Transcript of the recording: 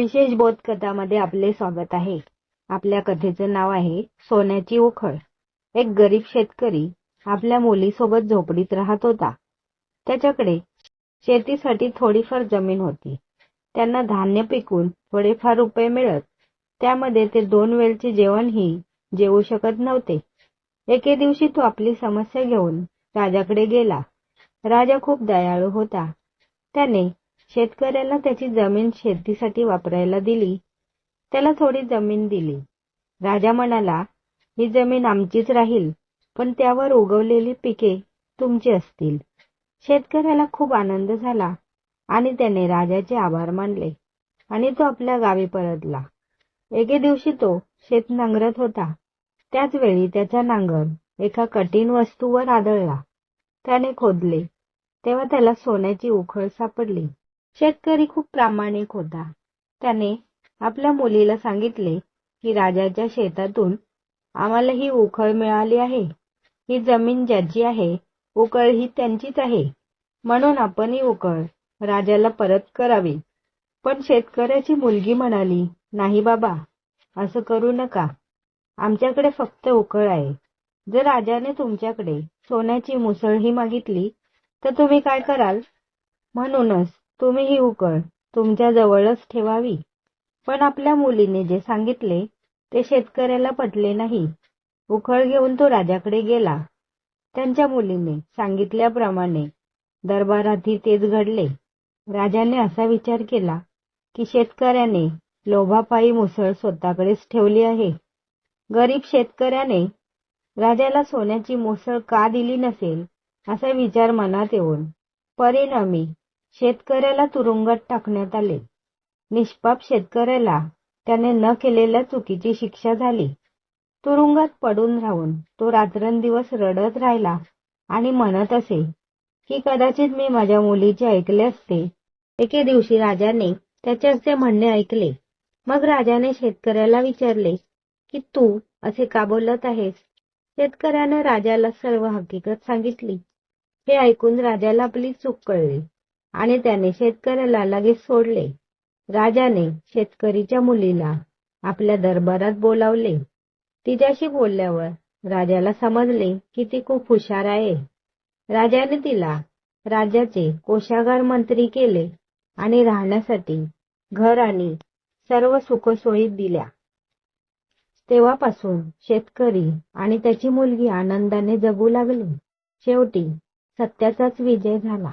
विशेष बोधकथामध्ये आपले स्वागत आहे. आपल्या कथेचं नाव आहे सोन्याची उखळ. एक गरीब शेतकरी आपल्या मुलीसोबत झोपडीत राहत होता. त्याच्याकडे शेतीसाठी थोडीफार जमीन होती. त्यांना धान्य पिकून थोडेफार रुपये मिळत त्यामध्ये ते दोन वेळचे जेवणही जेवू शकत नव्हते. एके दिवशी तो आपली समस्या घेऊन राजाकडे गेला. राजा खूप दयाळू होता. त्याने शेतकऱ्याला त्याची जमीन शेतीसाठी वापरायला दिली. त्याला थोडी जमीन दिली. राजा म्हणाला ही जमीन आमचीच राहील पण त्यावर उगवलेली पिके तुमची असतील. शेतकऱ्याला खूप आनंद झाला आणि त्याने राजाचे आभार मानले आणि तो आपल्या गावी परतला. एके दिवशी तो शेत नांगरत होता. त्याच वेळी त्याचा नांगर एका कठीण वस्तूवर आदळला. त्याने खोदले. तेव्हा त्याला सोन्याची उखळ सापडली. शेतकरी खूप प्रामाणिक होता. त्याने आपल्या मुलीला सांगितले की राजाच्या शेतातून आम्हाला ही उखळ मिळाली आहे. ही जमीन ज्याची आहे उकळ ही त्यांचीच आहे. म्हणून आपण ही उकळ राजाला परत करावी. पण शेतकऱ्याची मुलगी म्हणाली नाही बाबा असं करू नका. आमच्याकडे फक्त उकळ आहे. जर राजाने तुमच्याकडे सोन्याची मुसळ ही मागितली तर तुम्ही काय कराल? म्हणूनच तुम्ही ही उकळ तुमच्या जवळच ठेवावी. पण आपल्या मुलीने जे सांगितले ते शेतकऱ्याला पटले नाही. उखळ घेऊन तो राजाकडे गेला. त्यांच्या मुलीने सांगितल्याप्रमाणे दरबारातही तेच घडले. राजाने असा विचार केला की शेतकऱ्याने लोभापायी मुसळ स्वतःकडेच ठेवली आहे. गरीब शेतकऱ्याने राजाला सोन्याची मुसळ का दिली नसेल असा विचार मनात येऊन परिणामी शेतकऱ्याला तुरुंगात टाकण्यात आले. निष्पाप शेतकऱ्याला त्याने न केलेल्या चुकीची शिक्षा झाली. तुरुंगात पडून राहून तो रात्रंदिवस रडत राहिला आणि म्हणत असे की कदाचित मी माझ्या मुलीचे ऐकले असते. एके दिवशी राजाने त्याचे असे म्हणणे ऐकले. मग राजाने शेतकऱ्याला विचारले की तू असे का बोलत आहेस शेतकऱ्याने राजाला सर्व हकीकत सांगितली. हे ऐकून राजाला आपली चूक कळली. आणि त्याने शेतकऱ्याला लगेच सोडले. राजाने शेतकरीच्या मुलीला आपल्या दरबारात बोलावले. तिच्याशी बोलल्यावर राजाला समजले की ती खूप हुशार आहे. राजाने तिला राज्याचे कोशागार मंत्री केले आणि राहण्यासाठी घर आणि सर्व सुखसोयी दिल्या. तेव्हापासून शेतकरी आणि त्याची मुलगी आनंदाने जगू लागली. शेवटी सत्याचाच विजय झाला.